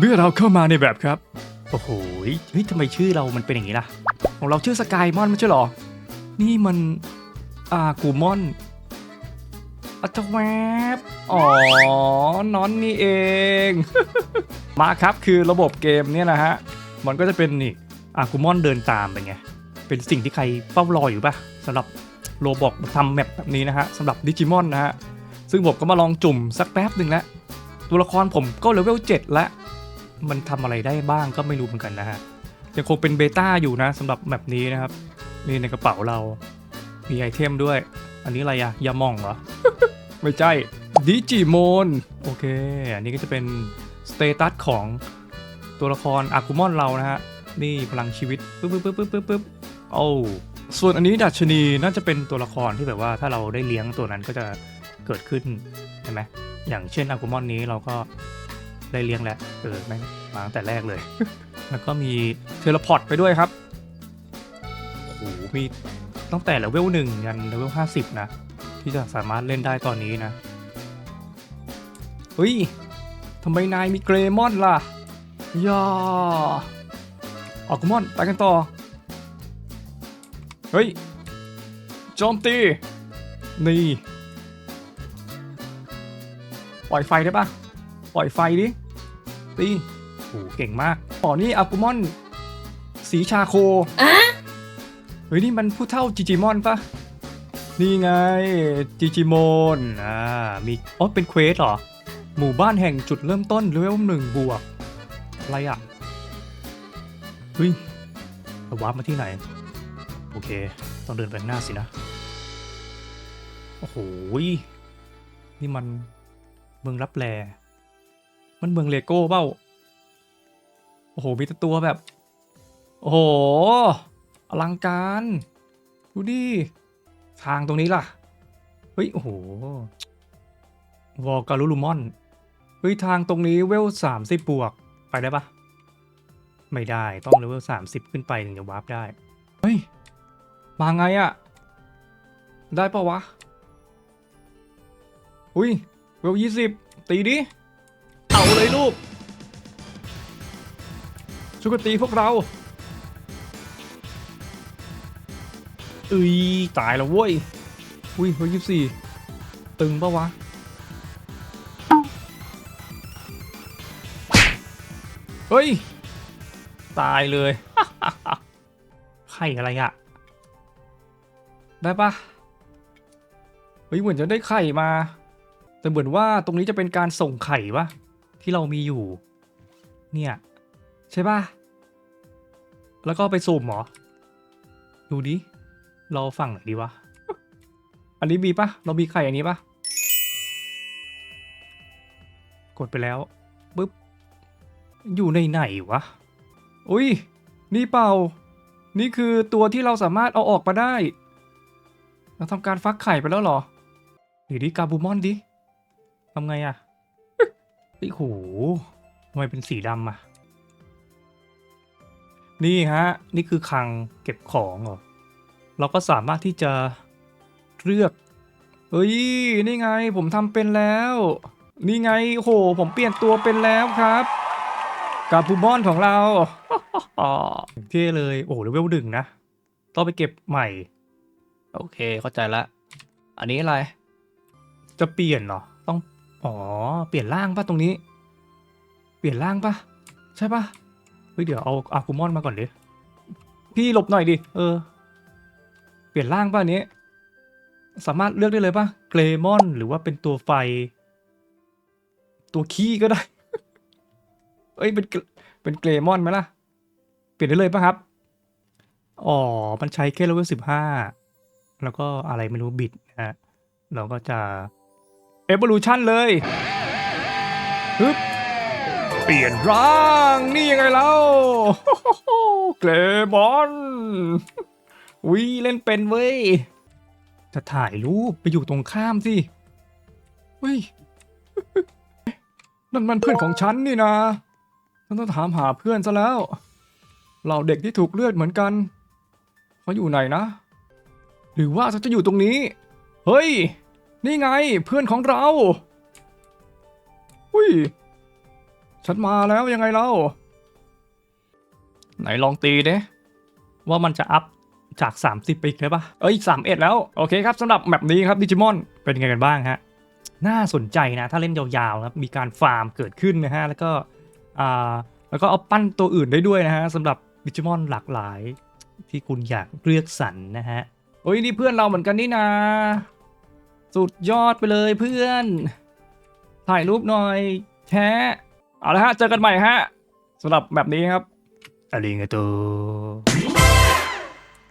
เมื่อเราเข้ามาในแบบครับ โอ้โหเฮ้ยทำไมชื่อเรามันเป็นอย่างนี้ล่ะ ของเราชื่อสกายมอนไม่ใช่เหรอ นี่มันอากูมอนอัตแวบอ๋อ นอนนี่เอง มาครับคือระบบเกมเนี่ยนะฮะ มันก็จะเป็นนี่อากูมอนเดินตามเป็นไง เป็นสิ่งที่ใครเฝ้ารออยู่ปะสำหรับโรบอกทำแมปแบบนี้นะฮะสำหรับดิจิมอนนะฮะ ซึ่งผมก็มาลองจุ่มสักแป๊บหนึ่งแล้ว ตัวละครผมก็เลเวล7แล้ว มันทำอะไรได้บ้างก็ไม่รู้เหมือนกันนะฮะยังคงเป็นเบต้าอยู่นะสำหรับแมปนี้นะครับนี่ในกระเป๋าเรามีไอเทมด้วย อันนี้อะไรอะยามองเหรอ ไม่ใช่ดิจิโมนโอเค อันนี้ก็จะเป็นสเตตัสของตัวละครอากุมอนเรานะฮะ นี่พลังชีวิตปึ๊บปึ๊บปึ๊บปึ๊บปึ๊บปึ๊บโอ้ส่วนอันนี้ดัชนีน่าจะเป็นตัวละครที่แบบว่าถ้าเราได้เลี้ยงตัวนั้นก็จะเกิดขึ้นใช่ไหมอย่างเช่นอากุมอนนี้เราก็ ได้เลี้ยงแล้วเออแม่งมาตั้งแต่แรกเลย แล้วก็มีเทเลพอร์ตไปด้วยครับโอ้โหมีตั้งแต่เลเวลหนึ่งยันเลเวลห้าสิบนะ ที่จะสามารถเล่นได้ตอนนี้นะเฮ้ยทำไมนายมีเกรมอนล่ะย่าออกมอนไปกันต่อ เฮ้ยโจมตี นี่ ปล่อยไฟได้ปะปล่อยไฟดิ ตีโอ้โหเก่งมากอ๋อนี่อากุมอน สีชาโคเฮ้ยนี่มันผู้เท่าจิจิมอนปะนี่ไงจิจิมอนอ่ามีอ๋อเป็นเควสเหรอ หมู่บ้านแห่งจุดเริ่มต้นเลเวลหนึ่งบวก อะไรอะเฮ้ยเราวาร์ปมาที่ไหน โอเค ต้องเดินไปข้างหน้าสินะ โอ้โห นี่มันเมืองรับแล มันเมืองเลโก้เปล่า โอ้โห มีแต่ตัวแบบ โอ้โห อลังการ ดูดิ ทางตรงนี้ล่ะ เฮ้ย โอ้โห วอลการูลูมอน เฮ้ย ทางตรงนี้เวลสามสิบบวก ไปได้ปะไม่ได้ ต้องเลเวลสามสิบขึ้นไปถึงจะวาร์ปได้ เฮ้ย มาไงอะ ได้ปะวะ อุ้ย เวลยี่สิบตีดิ เอาเลยลูกช่วยกันตีพวกเราเอ้ยตายแล้วเว้ย อุ้ยเฮ้ยยี่สี่ตึงปะวะ เฮ้ย ตายเลยไข่อะไรอะได้ปะเฮ้ยเหมือนจะได้ไข่มา แต่เหมือนว่าตรงนี้จะเป็นการส่งไข่ปะ ที่เรามีอยู่ เนี่ย ใช่ปะแล้วก็ไปสุ่มเหรอ ดูดิ เราฝั่งไหนดีวะ อันนี้มีปะเรามีไข่อันนี้ปะกดไปแล้วปึ๊บ อยู่ในไหนวะ อุ้ย นี่เปล่า นี่คือตัวที่เราสามารถเอาออกมาได้ เราทำการฟักไข่ไปแล้วเหรอหรือดิกาบูมอนดิทำไงอะ ไอ้ยโหทำไมเป็นสีดำอะนี่ฮะ นี่คือคลังเก็บของเหรอ เราก็สามารถที่จะเลือก เฮ้ย นี่ไงผมทำเป็นแล้ว นี่ไงโห ผมเปลี่ยนตัวเป็นแล้วครับ กาบูมอนของเราเท่เลย โอ้เลเวลดึงนะ ต้องไปเก็บใหม่ โอเคเข้าใจละ อันนี้อะไร จะเปลี่ยนเหรอ ต้อง อ๋อ เปลี่ยนร่างปะตรงนี้ เปลี่ยนร่างปะใช่ปะเฮ้ยเดี๋ยวเอาอากูมอนมาก่อนดิ พี่หลบหน่อยดิ เออ เปลี่ยนร่างป่ะนี้ สามารถเลือกได้เลยป่ะเกรมอนหรือว่าเป็นตัวไฟ ตัวขี้ก็ได้ เอ้ยเป็นเป็นเกรมอนไหมล่ะ เปลี่ยนได้เลยป่ะครับ อ๋อ มันใช้แค่เลเวลสิบห้า แล้วก็อะไรไม่รู้บิดนะฮะ เราก็จะ Evolution เลยฮึบเปลี่ยนร่างนี่ยังไงเล่าเกรมอนวิเล่นเป็นเว้ย จะถ่ายรูปไปอยู่ตรงข้ามสิเฮ้ยนั่นมันเพื่อนของฉันนี่นะฉันต้องถามหาเพื่อนซะแล้วเหล่าเด็กที่ถูกเลือดเหมือนกันเขาอยู่ไหนนะ หรือว่าเขาจะอยู่ตรงนี้ เฮ้ย นี่ไงเพื่อนของเราอุ้ยฉันมาแล้วยังไงเล่าไหนลองตีดิว่ามันจะอัพจาก 30ไปอีกได้ปะเอ้ยสามเอ็ดแล้ว โอเคครับสำหรับแมปนี้ครับดิจิมอนเป็นยังไงกันบ้างฮะ น่าสนใจนะ ถ้าเล่นยาวๆครับ มีการฟาร์มเกิดขึ้นนะฮะ แล้วก็อ่าแล้วก็เอาปั้นตัวอื่นได้ด้วยนะฮะสำหรับดิจิมอนหลากหลายที่คุณอยากเลือกสรรนนะฮะ โอ้ยนี่เพื่อนเราเหมือนกันนี่นา สุดยอดไปเลยเพื่อน ถ่ายรูปหน่อยแชะเอาละฮะ เจอกันใหม่ฮะสำหรับแบบนี้ครับอาริงาโต